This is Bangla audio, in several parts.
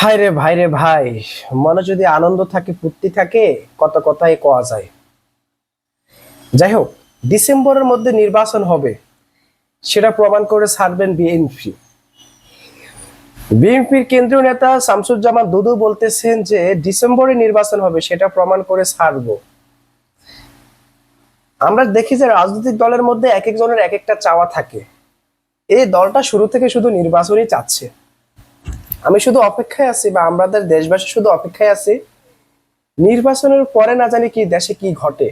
হায় রে ভাই রে ভাই মনে যদি আনন্দ থাকে, ফুর্তি থাকে, কত কথাই কোয়া যায়। যাই হোক, ডিসেম্বরের মধ্যে নির্বাচন হবে, সেটা প্রমাণ করে ছাড়বেন বিএনপি। বিএনপির কেন্দ্রীয় নেতা শামসুজ্জামান দুদু বলতেছেন যে, ডিসেম্বরে নির্বাচন হবে, সেটা প্রমাণ করে ছাড়বো। আমরা দেখি যে রাজনৈতিক দলের মধ্যে এক একজনের এক একটা চাওয়া থাকে। এই দলটা শুরু থেকে শুধু নির্বাচনই চাচ্ছে। আমি শুধু অপেক্ষায় আছি বা আমাদের দেশবাসী শুধু অপেক্ষায় আছি। নির্বাচনের পরে না জানি কি দেশে কি ঘটে।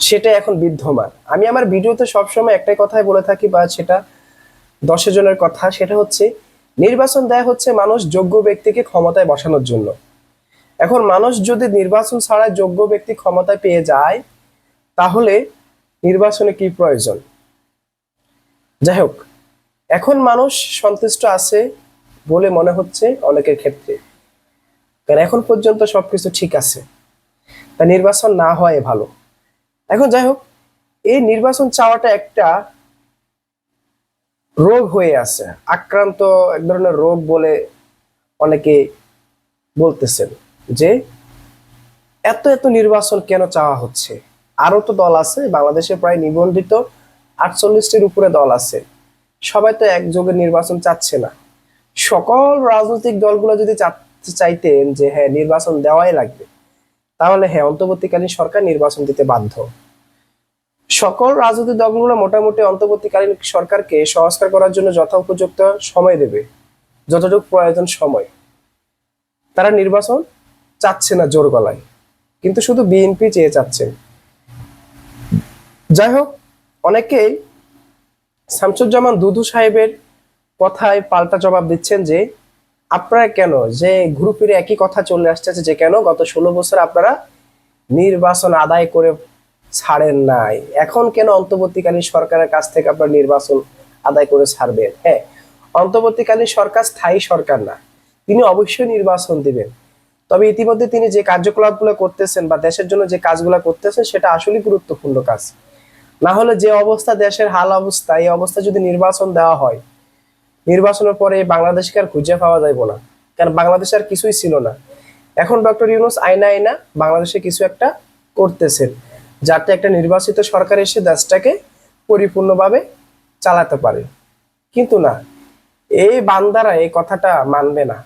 সেটা এখন বিদ্যমান। আমি আমার ভিডিওতে সবসময় একটাই কথাই বলে থাকি বা সেটা দশ জনের কথা, সেটা হচ্ছে নির্বাচন দেয়া হচ্ছে মানুষ যোগ্য ব্যক্তিকে ক্ষমতায় বসানোর জন্য। এখন মানুষ যদি নির্বাচন ছাড়া যোগ্য ব্যক্তি ক্ষমতায় পেয়ে যায়, তাহলে নির্বাচনে কি প্রয়োজন? যাই হোক, এখন মানুষ সন্তুষ্ট আছে বলে মনে হচ্ছে অনেকের ক্ষেত্রে। কারণ এখন পর্যন্ত সবকিছু ঠিক আছে। তা নির্বাচন না হয় ভালো। এখন যাই হোক, এই নির্বাচন চাওয়াটা একটা রোগ হয়ে আছে। আক্রান্ত এক ধরনের রোগ বলে অনেকে বলতেছেন যে, এত এত নির্বাচন কেন চাওয়া হচ্ছে? আরও তো দল আছে, বাংলাদেশে প্রায় নিবন্ধিত আটচল্লিশটির উপরে দল আছে। সবাই তো একযোগে নির্বাচন চাচ্ছে না। সকল রাজনৈতিক দলগুলো যদি চাইতেন যে হ্যাঁ নির্বাচন দেওয়াই লাগবে, তাহলে হ্যাঁ অন্তর্বর্তীকালীন সরকার নির্বাচন দিতে বাধ্য। সকল রাজনৈতিক দলগুলো মোটামুটি অন্তর্বর্তীকালীন সরকারকে সংস্কার করার জন্য যথা উপযুক্ত সময় দেবে, যতটুকু প্রয়োজন সময়। তারা নির্বাচন চাচ্ছে না জোর গলায়, কিন্তু শুধু বিএনপি চেয়ে চাচ্ছেন যাই হোক, অনেকেই শামসুজ্জামান দুদু সাহেবের কথায় পাল্টা জবাব দিচ্ছেন যে, আপনারা কেন? যে ঘুরে ফিরে একই কথা চলে আসতেছে যে কেন? গত ষোলো বছর আপনারা নির্বাচন আদায় করে ছাড়েন নাই। এখন কেন অন্তর্বর্তীকালীন সরকারের কাছ থেকে আপনারা নির্বাচন আদায় করে ছাড়বেন? হ্যাঁ অন্তর্বর্তীকালীন সরকার স্থায়ী সরকার না। তিনি অবশ্যই নির্বাচন দিবেন। তবে ইতিমধ্যে তিনি যে কার্যকলাপগুলো করতেছেন বা দেশের জন্য যে কাজগুলো করতেছেন, সেটা আসলে গুরুত্বপূর্ণ কাজ। না হলে যে অবস্থা, দেশের হাল অবস্থা, এই অবস্থা যদি নির্বাচন দেওয়া হয় নির্বাচনের পরে বাংলাদেশকে আর খুঁজে পাওয়া যাইব না। কারণ বাংলাদেশ আর কিছুই ছিল না। এখন ডক্টর ইউনুস আইনা আইনা বাংলাদেশে কিছু একটা করতেছেন, যাতে একটা নির্বাচিত সরকার এসে দেশটাকে পরিপূর্ণভাবে চালাতে পারে। কিন্তু না, এই বান্দারা এই কথাটা মানবে না।